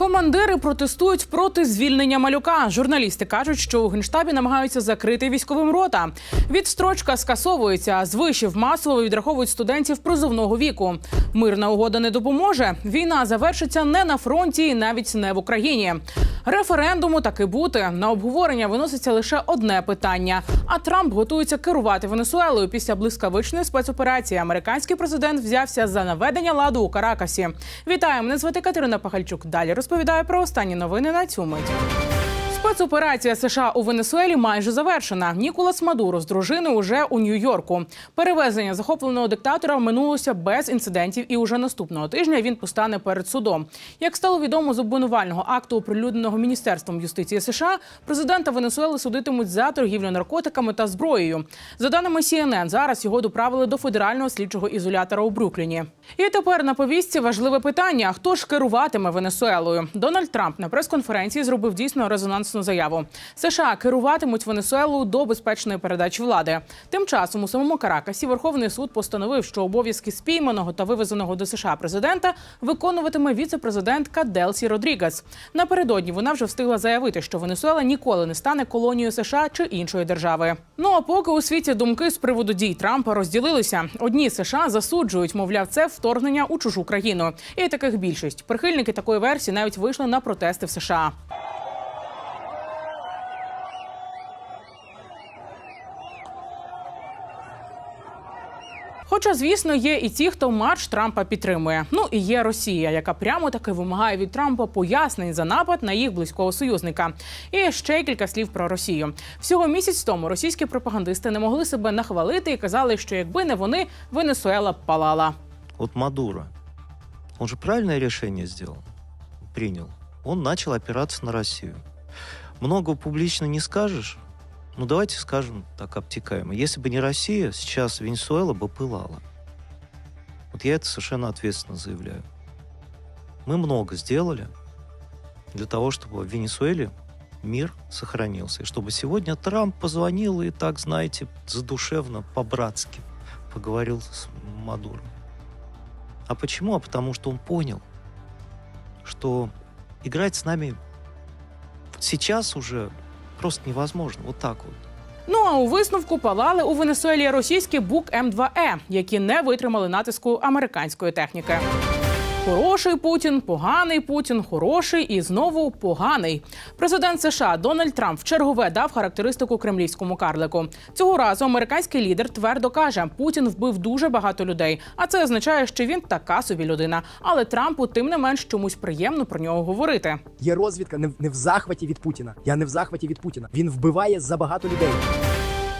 Командири протестують проти звільнення малюка. Журналісти кажуть, що у генштабі намагаються закрити військовим рота. Відстрочка скасовується. а З вишів масово відраховують студентів призовного віку. Мирна угода не допоможе. Війна завершиться не на фронті і навіть не в Україні. Референдуму таки бути на обговорення виноситься лише одне питання. А Трамп готується керувати Венесуелою після блискавичної спецоперації. Американський президент взявся за наведення ладу у Каракасі. Вітаю, мене звати Катерина Пахальчук. Далі розповідаю про останні новини на цю мить. Спецоперація США у Венесуелі майже завершена. Ніколас Мадуро з дружиною уже у Нью-Йорку. Перевезення захопленого диктатора минулося без інцидентів, і уже наступного тижня він постане перед судом. Як стало відомо з обвинувального акту, оприлюдненого міністерством юстиції США, президента Венесуели судитимуть за торгівлю наркотиками та зброєю. За даними CNN, зараз його доправили до федерального слідчого ізолятора у Брукліні. І тепер на повістці важливе питання: хто ж керуватиме Венесуелою? Дональд Трамп на прес-конференції зробив дійсно резонансну заяву. США керуватимуть Венесуелу до безпечної передачі влади. Тим часом у самому Каракасі Верховний суд постановив, що обов'язки спійманого та вивезеного до США президента виконуватиме віце-президентка Делсі Родрігес. Напередодні вона вже встигла заявити, що Венесуела ніколи не стане колонією США чи іншої держави. Ну а поки у світі думки з приводу дій Трампа розділилися. Одні США засуджують, мовляв, це вторгнення у чужу країну. І таких більшість. Прихильники такої версії навіть вийшли на протести в США. Хоча, звісно, є і ті, хто марш Трампа підтримує. Ну і є Росія, яка прямо таки вимагає від Трампа пояснень за напад на їх близького союзника. І ще кілька слів про Росію. Всього місяць тому російські пропагандисти не могли себе нахвалити і казали, що якби не вони, Венесуела б палала. Вот Мадуро, он же правильное решение сделал, принял. Он начал опираться на Россию. Много публично не скажешь, ну давайте скажем так обтекаемо. Если бы не Россия, сейчас Венесуэла бы пылала. Вот я это совершенно ответственно заявляю. Мы много сделали для того, чтобы в Венесуэле мир сохранился. И чтобы сегодня Трамп позвонил и так, знаете, задушевно, по-братски поговорил с Мадуро. А почему? А потому что он понял, что играть с нами сейчас уже просто невозможно. Вот так вот. Ну а у висновку палали у Венесуелі російські бук М2Е, які не витримали натиску американської техніки. Хороший Путін, поганий Путін, хороший і знову поганий. Президент США Дональд Трамп вчергове дав характеристику кремлівському карлику. Цього разу американський лідер твердо каже, Путін вбив дуже багато людей, а це означає, що він така собі людина. Але Трампу тим не менш чомусь приємно про нього говорити. Є розвідка в- не в захваті від Путіна. Я не в захваті від Путіна. Він вбиває забагато людей.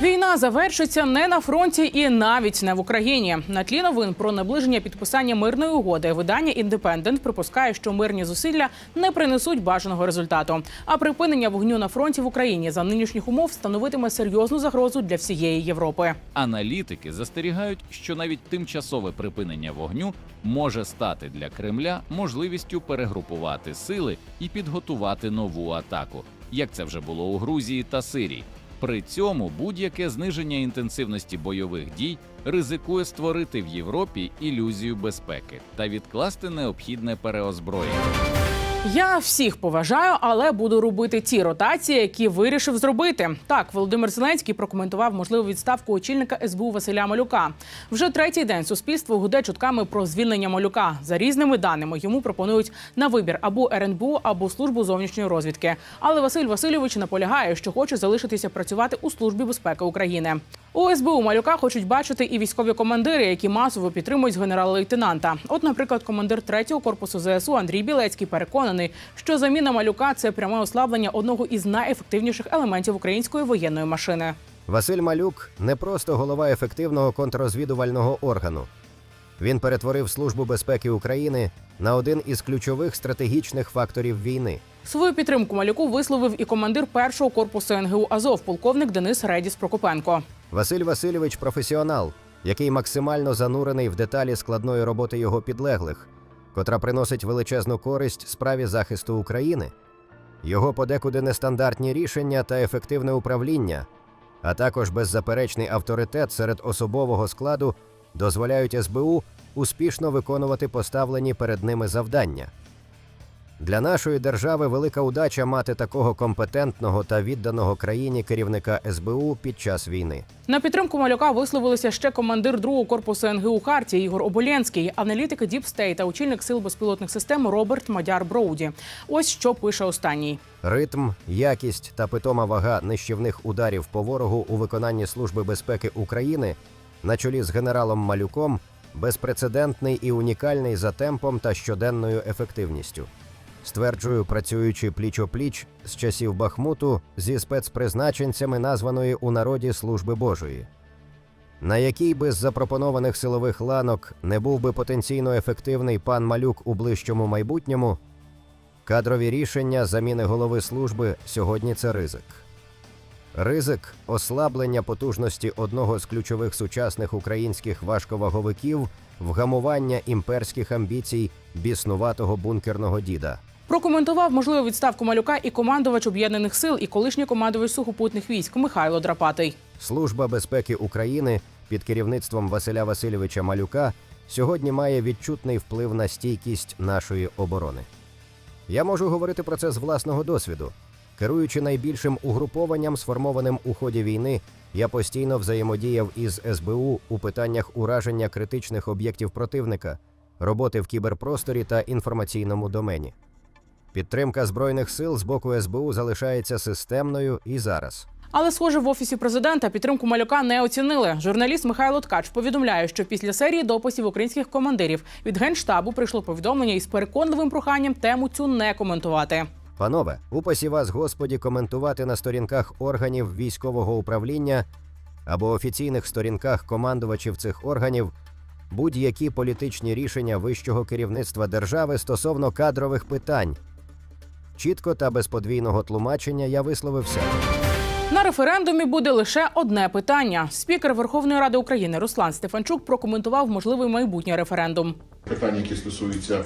Війна завершиться не на фронті і навіть не в Україні. На тлі новин про наближення підписання мирної угоди видання Індепендент припускає, що мирні зусилля не принесуть бажаного результату. А припинення вогню на фронті в Україні за нинішніх умов становитиме серйозну загрозу для всієї Європи. Аналітики застерігають, що навіть тимчасове припинення вогню може стати для Кремля можливістю перегрупувати сили і підготувати нову атаку, як це вже було у Грузії та Сирії. При цьому будь-яке зниження інтенсивності бойових дій ризикує створити в Європі ілюзію безпеки та відкласти необхідне переозброєння. Я всіх поважаю, але буду робити ті ротації, які вирішив зробити. Так, Володимир Зеленський прокоментував можливу відставку очільника СБУ Василя Малюка. Вже третій день суспільство гуде чутками про звільнення Малюка. За різними даними йому пропонують на вибір або РНБО, або службу зовнішньої розвідки. Але Василь Васильович наполягає, що хоче залишитися працювати у службі безпеки України. У СБУ Малюка хочуть бачити і військові командири, які масово підтримують генерала-лейтенанта. От, наприклад, командир 3-го корпусу ЗСУ Андрій Білецький переконаний, що заміна малюка це пряме ослаблення одного із найефективніших елементів української воєнної машини. Василь Малюк не просто голова ефективного контррозвідувального органу. Він перетворив Службу безпеки України на один із ключових стратегічних факторів війни. Свою підтримку малюку висловив і командир першого корпусу НГУ Азов, полковник Денис Редіс Прокопенко. Василь Васильович професіонал, який максимально занурений в деталі складної роботи його підлеглих, котра приносить величезну користь справі захисту України. Його подекуди нестандартні рішення та ефективне управління, а також беззаперечний авторитет серед особового складу дозволяють СБУ успішно виконувати поставлені перед ними завдання. Для нашої держави велика удача мати такого компетентного та відданого країні керівника СБУ під час війни. На підтримку малюка висловилися ще командир другого корпусу НГУ Хартії Ігор Оболєнський, аналітики Діпстей та очільник сил безпілотних систем Роберт Мадяр Броуді. Ось що пише останній. Ритм, якість та питома вага нищівних ударів по ворогу у виконанні Служби безпеки України на чолі з генералом Малюком безпрецедентний і унікальний за темпом та щоденною ефективністю. Стверджую, працюючи пліч-о-пліч з часів Бахмуту зі спецпризначенцями названої у народі Служби Божої. На який би з запропонованих силових ланок не був би потенційно ефективний пан Малюк у ближчому майбутньому, Кадрові рішення заміни голови служби сьогодні це ризик. Ризик ослаблення потужності одного з ключових сучасних українських важковаговиків, вгамування імперських амбіцій біснуватого бункерного діда. Прокоментував можливу відставку малюка і командувач об'єднаних сил, і колишній командувач сухопутних військ Михайло Драпатий. Служба безпеки України під керівництвом Василя Васильовича Малюка сьогодні має відчутний вплив на стійкість нашої оборони. Я можу говорити про це з власного досвіду. Керуючи найбільшим угрупованням, сформованим у ході війни, я постійно взаємодіяв із СБУ у питаннях ураження критичних об'єктів противника, роботи в кіберпросторі та інформаційному домені. Підтримка збройних сил з боку СБУ залишається системною і зараз. Але, схоже, в офісі президента підтримку малюка не оцінили. Журналіст Михайло Ткач повідомляє, що після серії дописів українських командирів від генштабу прийшло повідомлення із переконливим проханням тему цю не коментувати. Панове, упасі вас, Господі, коментувати на сторінках органів військового управління або офіційних сторінках командувачів цих органів будь-які політичні рішення вищого керівництва держави стосовно кадрових питань. Чітко та без подвійного тлумачення я висловився. На референдумі буде лише одне питання. Спікер Верховної Ради України Руслан Стефанчук прокоментував можливий майбутній референдум. питання, які стосуються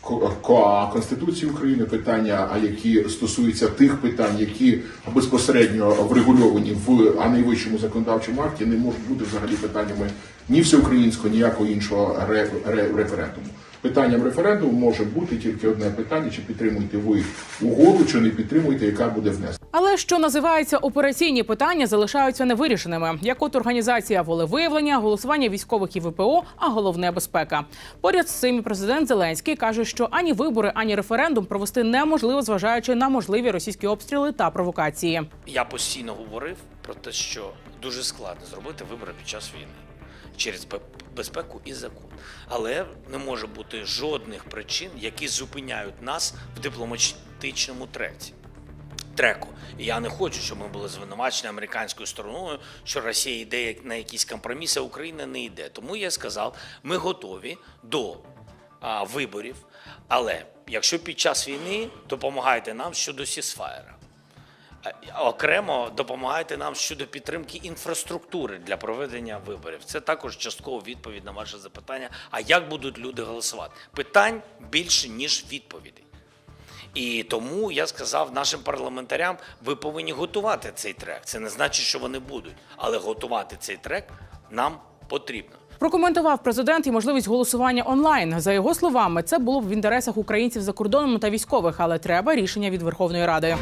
ко- ко- Конституції України, питання, а які стосуються тих питань, які безпосередньо врегульовані в а найвищому законодавчому акті, не можуть бути взагалі питаннями ні всеукраїнського, ніякого іншого ре- ре- референдуму. Питанням референдуму може бути тільки одне питання: чи підтримуєте ви угоду, чи не підтримуєте, яка буде внесена. Але що називається операційні питання, залишаються невирішеними, як от організація волевиявлення, голосування військових і ВПО, а головне безпека. Поряд з цим президент Зеленський каже, що ані вибори, ані референдум провести неможливо, зважаючи на можливі російські обстріли та провокації. Я постійно говорив про те, що дуже складно зробити вибори під час війни через бе- безпеку і закон. Але не може бути жодних причин, які зупиняють нас в дипломатичному треці. Треку. І я не хочу, щоб ми були звинувачені американською стороною, що Росія йде на якісь компроміси, а Україна не йде. Тому я сказав, ми готові до а, виборів. Але якщо під час війни допомагайте нам щодо сісфаєра. А Окремо допомагайте нам щодо підтримки інфраструктури для проведення виборів. Це також часткова відповідь на ваше запитання. А як будуть люди голосувати? Питань більше ніж відповідей. І тому я сказав нашим парламентарям, ви повинні готувати цей трек. Це не значить, що вони будуть, але готувати цей трек нам потрібно. Прокоментував президент і можливість голосування онлайн. За його словами, це було б в інтересах українців за кордоном та військових, але треба рішення від Верховної Ради.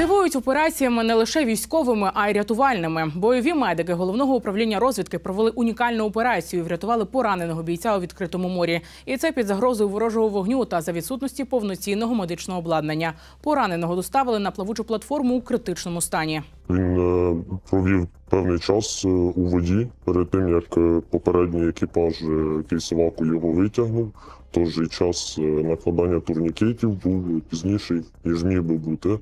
Дивують операціями не лише військовими, а й рятувальними. Бойові медики головного управління розвідки провели унікальну операцію. і Врятували пораненого бійця у відкритому морі. І це під загрозою ворожого вогню та за відсутності повноцінного медичного обладнання. Пораненого доставили на плавучу платформу у критичному стані. Він е, провів певний час е, у воді перед тим, як е, попередній екіпаж Кільсеваку його витягнув. В той же час накладання турнікетів був пізніший, ніж міг би бути.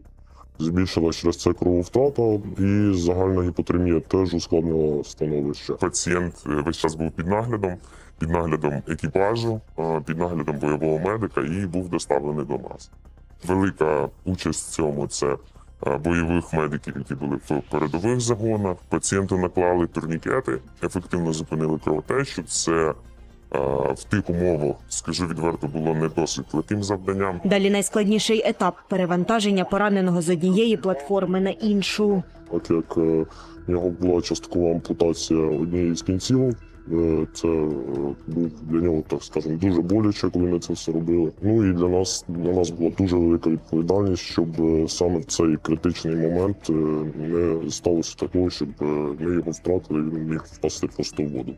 Збільшилась через це крововтрата і загальна гіпотермія теж ускладнила становище. Пацієнт е, весь час був під наглядом, під наглядом екіпажу, е, під наглядом бойового медика і був доставлений до нас. Велика участь в цьому це е, бойових медиків, які були в передових загонах. Пацієнту наклали турнікети, ефективно зупинили кровотечу. Це в тих умовах, скажу відверто, було не досить легким завданням. Далі найскладніший етап перевантаження пораненого з однієї платформи на іншу. Так як е, в нього була часткова ампутація однієї з кінцівок, Е, Це е, був для нього, так скажемо, дуже боляче, коли ми це все робили. Ну і для нас для нас була дуже велика відповідальність, щоб е, саме в цей критичний момент е, не сталося такого, щоб е, ми його втратили, він міг впасти просто в воду.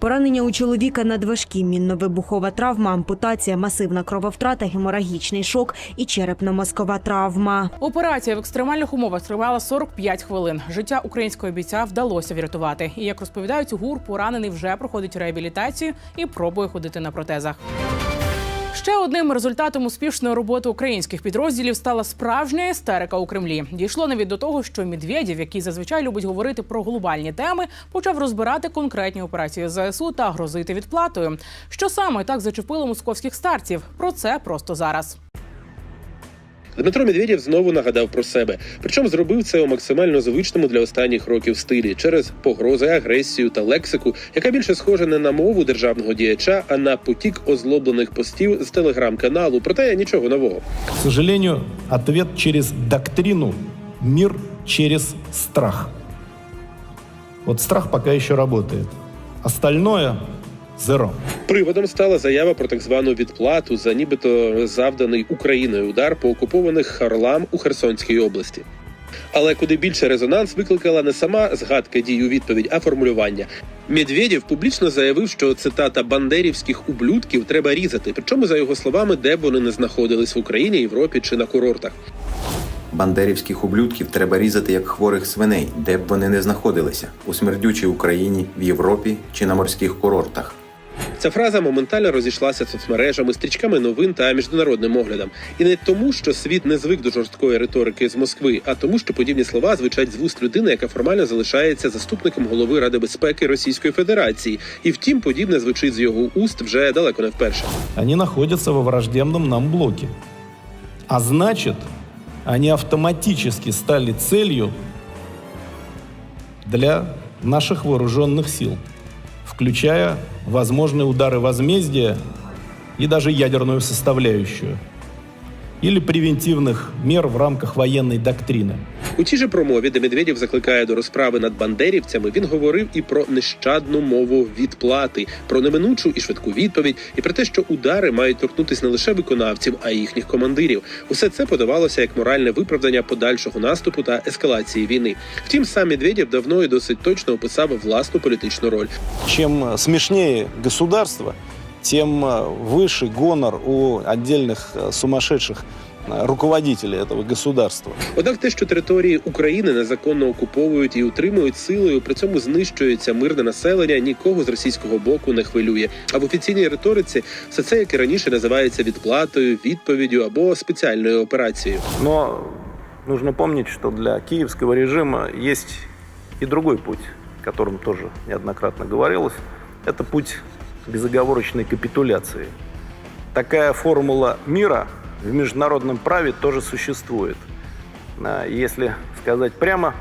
Поранення у чоловіка надважкі, мінно-вибухова травма, ампутація, масивна крововтрата, геморагічний шок і черепно-мозкова травма. Операція в екстремальних умовах тривала 45 хвилин. Життя українського бійця вдалося врятувати. І як розповідають, гур поранений вже проходить реабілітацію і пробує ходити на протезах. Ще одним результатом успішної роботи українських підрозділів стала справжня істерика у Кремлі. Дійшло навіть до того, що Медведєв, який зазвичай любить говорити про глобальні теми, почав розбирати конкретні операції ЗСУ та грозити відплатою. Що саме так зачепило московських старців? Про це просто зараз. Дмитро Медведєв знову нагадав про себе. Причому зробив це у максимально звичному для останніх років стилі через погрози, агресію та лексику, яка більше схожа не на мову державного діяча, а на потік озлоблених постів з телеграм-каналу. Проте нічого нового. К сожалению, ответ через доктрину, мир через страх. Вот страх пока еще работает. Остальное – зеро. Приводом стала заява про так звану відплату за нібито завданий Україною удар по окупованих Харлам у Херсонській області. Але куди більше резонанс викликала не сама згадка дій у відповідь, а формулювання. Медведєв публічно заявив, що цитата бандерівських ублюдків треба різати. Причому, за його словами, де б вони не знаходились в Україні, Європі чи на курортах. Бандерівських ублюдків треба різати як хворих свиней, де б вони не знаходилися у смердючій Україні, в Європі чи на морських курортах. Ця фраза моментально розійшлася соцмережами, стрічками новин та міжнародним оглядом. І не тому, що світ не звик до жорсткої риторики з Москви, а тому, що подібні слова звучать з вуст людини, яка формально залишається заступником голови Ради безпеки Російської Федерації. І втім, подібне звучить з його уст вже далеко не вперше. Они находятся во враждебном нам блоке. А значит, они автоматически стали целью для наших вооруженных сил, включая возможные удары возмездия и даже ядерную составляющую или превентивных мер в рамках военной доктрины. У тій же промові, де Медведєв закликає до розправи над бандерівцями, він говорив і про нещадну мову відплати, про неминучу і швидку відповідь, і про те, що удари мають торкнутися не лише виконавців, а й їхніх командирів. Усе це подавалося як моральне виправдання подальшого наступу та ескалації війни. Втім, сам Медведєв давно і досить точно описав власну політичну роль. Чем смешнее государство, тем выше гонор у отдельных э, сумасшедших э, руководителей этого государства. Однак те, що території України незаконно окуповують і утримують силою, при цьому знищується мирне населення, нікого з російського боку не хвилює. А в офіційній риториці все це, як і раніше, називається відплатою, відповіддю або спеціальною операцією. Но нужно помнить, что для киевского режима есть и другой путь, о котором тоже неоднократно говорилось. Это путь безоговорочной капитуляции. Такая формула мира в международном праве тоже существует. Если сказать прямо,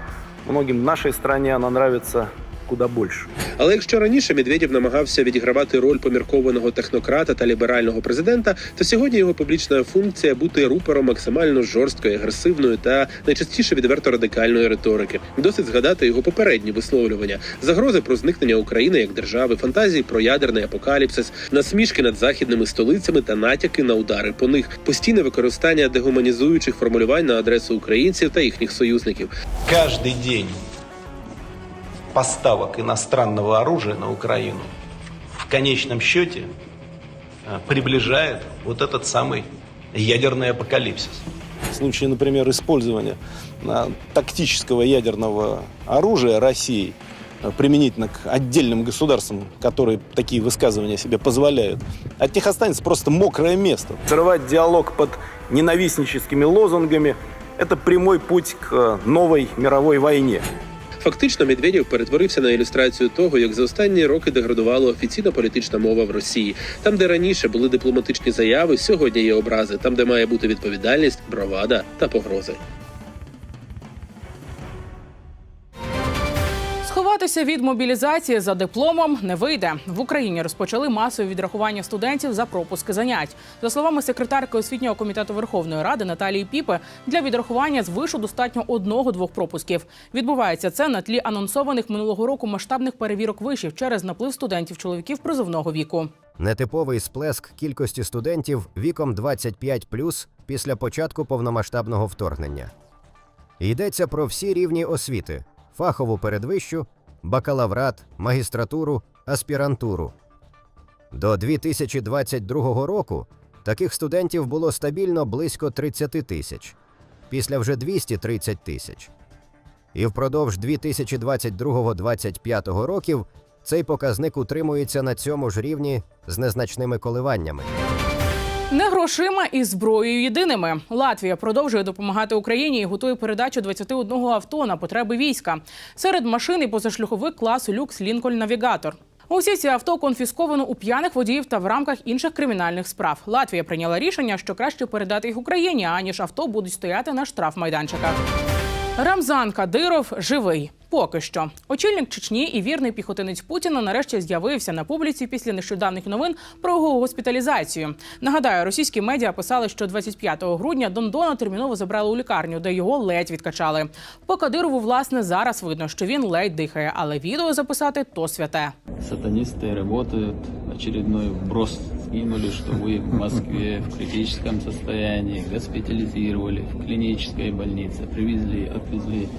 многим в нашей стране она нравится куда больше. Але якщо раніше Медведєв намагався відігравати роль поміркованого технократа та ліберального президента, то сьогодні його публічна функція бути рупором максимально жорсткої, агресивної та найчастіше відверто радикальної риторики. Досить згадати його попередні висловлювання, загрози про зникнення України як держави, фантазії про ядерний апокаліпсис, насмішки над західними столицями та натяки на удари по них, постійне використання дегуманізуючих формулювань на адресу українців та їхніх союзників. Каждый день поставок иностранного оружия на Украину в конечном счете э, приближает вот этот самый ядерный апокалипсис. В случае, например, использования э, тактического ядерного оружия России э, применительно к отдельным государствам, которые такие высказывания себе позволяют, от них останется просто мокрое место. Срывать диалог под ненавистническими лозунгами – это прямой путь к новой мировой войне. Фактично, Медведєв перетворився на ілюстрацію того, як за останні роки деградувала офіційна політична мова в Росії. Там, де раніше були дипломатичні заяви, сьогодні є образи. Там, де має бути відповідальність, бровада та погрози. Сховатися від мобілізації за дипломом не вийде. В Україні розпочали масові відрахування студентів за пропуски занять. За словами секретарки освітнього комітету Верховної Ради Наталії Піпи, для відрахування з вишу достатньо одного-двох пропусків. Відбувається це на тлі анонсованих минулого року масштабних перевірок вишів через наплив студентів чоловіків призовного віку. Нетиповий сплеск кількості студентів віком 25+, після початку повномасштабного вторгнення. Йдеться про всі рівні освіти: фахову передвищу, бакалаврат, магістратуру, аспірантуру. До 2022 року таких студентів було стабільно близько 30 тисяч, після вже 230 тисяч. І впродовж 2022-2025 років цей показник утримується на цьому ж рівні з незначними коливаннями. Не грошима і зброєю єдиними. Латвія продовжує допомагати Україні і готує передачу 21 авто на потреби війська. Серед машин і позашлюховик класу люкс Лінкольн Навігатор. Усі ці авто конфісковано у п'яних водіїв та в рамках інших кримінальних справ. Латвія прийняла рішення, що краще передати їх Україні, аніж авто будуть стояти на штрафмайданчиках. Рамзан Кадиров живий. Поки що очільник Чечні і вірний піхотинець Путіна нарешті з'явився на публіці після нещодавних новин про його госпіталізацію. Нагадаю, російські медіа писали, що 25 грудня Дондона терміново забрали у лікарню, де його ледь відкачали. По Кадирову, власне, зараз видно, що він ледь дихає, але відео записати то святе. Сатанисты работают. Очередной вброс скинули, что вы в Москве в критическом состоянии, госпитализировали в клинической больнице, привезли, отвезли.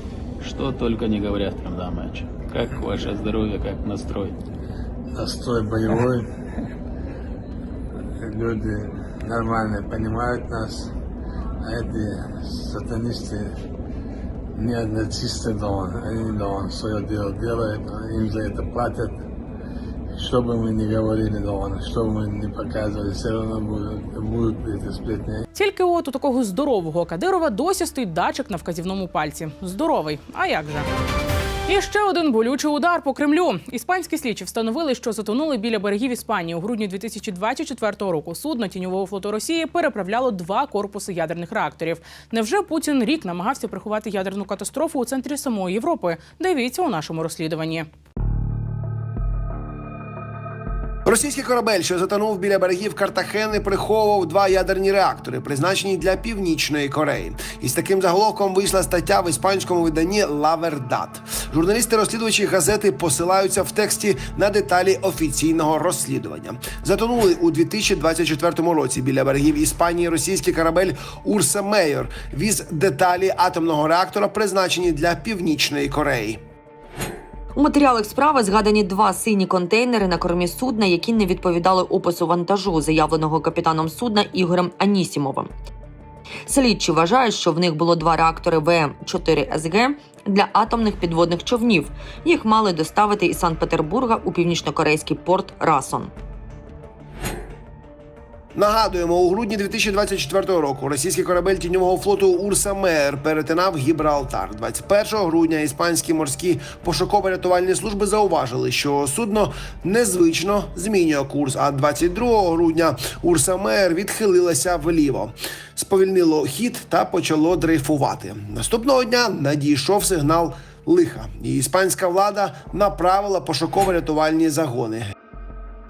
Что только не говорят в Рамзан-матче. Как ваше здоровье, как настрой? настрой боевой. Люди нормально понимают нас. А эти сатанисты не нацисты дома. Они дома свое дело делают, им за это платят. Что бы мы ни говорили дома, что бы мы ни показывали, все равно будут, будут эти сплетни. Тільки от у такого здорового Кадирова досі стоїть датчик на вказівному пальці. Здоровий. А як же? І ще один болючий удар по Кремлю. Іспанські слідчі встановили, що затонули біля берегів Іспанії у грудні 2024 року. Судно тіньового флоту Росії переправляло два корпуси ядерних реакторів. Невже Путін рік намагався приховати ядерну катастрофу у центрі самої Європи? Дивіться у нашому розслідуванні. Російський корабель, що затонув біля берегів Картахени, приховував два ядерні реактори, призначені для північної Кореї. І з таким заголовком вийшла стаття в іспанському виданні «Ла Вердат». Журналісти-розслідувачі газети посилаються в тексті на деталі офіційного розслідування. Затонули у 2024 році біля берегів Іспанії російський корабель Урса Мейор віз деталі атомного реактора, призначені для північної Кореї. У матеріалах справи згадані два сині контейнери на кормі судна, які не відповідали опису вантажу, заявленого капітаном судна Ігорем Анісімовим. Слідчі вважають, що в них було два реактори ВМ-4 СГ для атомних підводних човнів. Їх мали доставити із Санкт-Петербурга у північнокорейський порт Расон. Нагадуємо, у грудні 2024 року російський корабель тіньового флоту Урса Меер перетинав Гібралтар. 21 грудня іспанські морські пошуково-рятувальні служби зауважили, що судно незвично змінює курс. А 22 грудня Урса Меер відхилилася вліво, сповільнило хід та почало дрейфувати. Наступного дня надійшов сигнал лиха, і іспанська влада направила пошуково-рятувальні загони.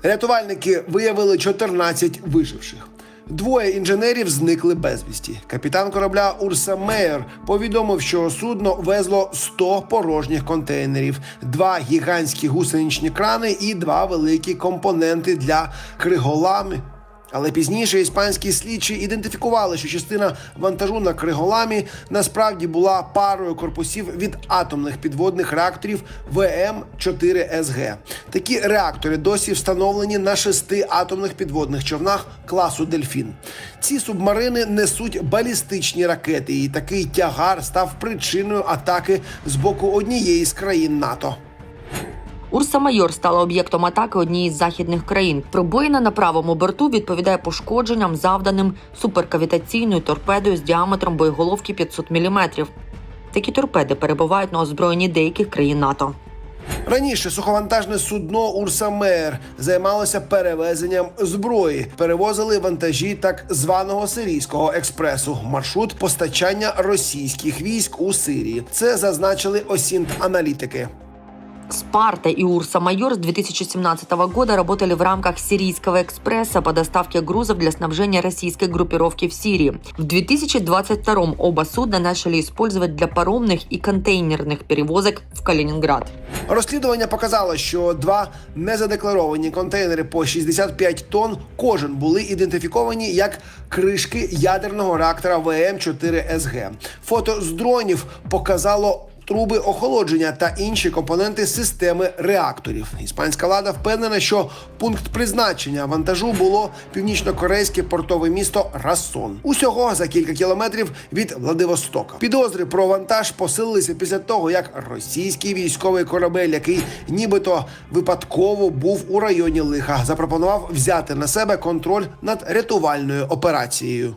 Рятувальники виявили 14 виживших. Двоє інженерів зникли безвісті. Капітан корабля Урса Мейер повідомив, що судно везло 100 порожніх контейнерів, два гігантські гусеничні крани і два великі компоненти для криголами. Але пізніше іспанські слідчі ідентифікували, що частина вантажу на криголамі насправді була парою корпусів від атомних підводних реакторів ВМ-4СГ. Такі реактори досі встановлені на шести атомних підводних човнах класу Дельфін. Ці субмарини несуть балістичні ракети, і такий тягар став причиною атаки з боку однієї з країн НАТО. Урса Майор стала об'єктом атаки однієї з західних країн. Пробоїна на правому борту відповідає пошкодженням, завданим суперкавітаційною торпедою з діаметром боєголовки 500 мм. Такі торпеди перебувають на озброєнні деяких країн НАТО. Раніше суховантажне судно Урса Меер займалося перевезенням зброї, перевозили вантажі так званого сирійського експресу, маршрут постачання російських військ у Сирії. Це зазначили осінт аналітики. Спарта и Урса Майор с 2017 года работали в рамках Сирийского экспресса по доставке грузов для снабжения российской группировки в Сирии. В 2022 оба судна начали использовать для паромных и контейнерных перевозок в Калининград. Розслідування показало, що два незадекларовані контейнери по 65 тонн кожен були ідентифіковані як кришки ядерного реактора ВМ-4СГ. Фото з дронів показало. Труби охолодження та інші компоненти системи реакторів. Іспанська влада впевнена, що пункт призначення вантажу було північно-корейське портове місто Расон. Усього за кілька кілометрів від Владивостока. Підозри про вантаж посилилися після того, як російський військовий корабель, який нібито випадково був у районі лиха, запропонував взяти на себе контроль над рятувальною операцією.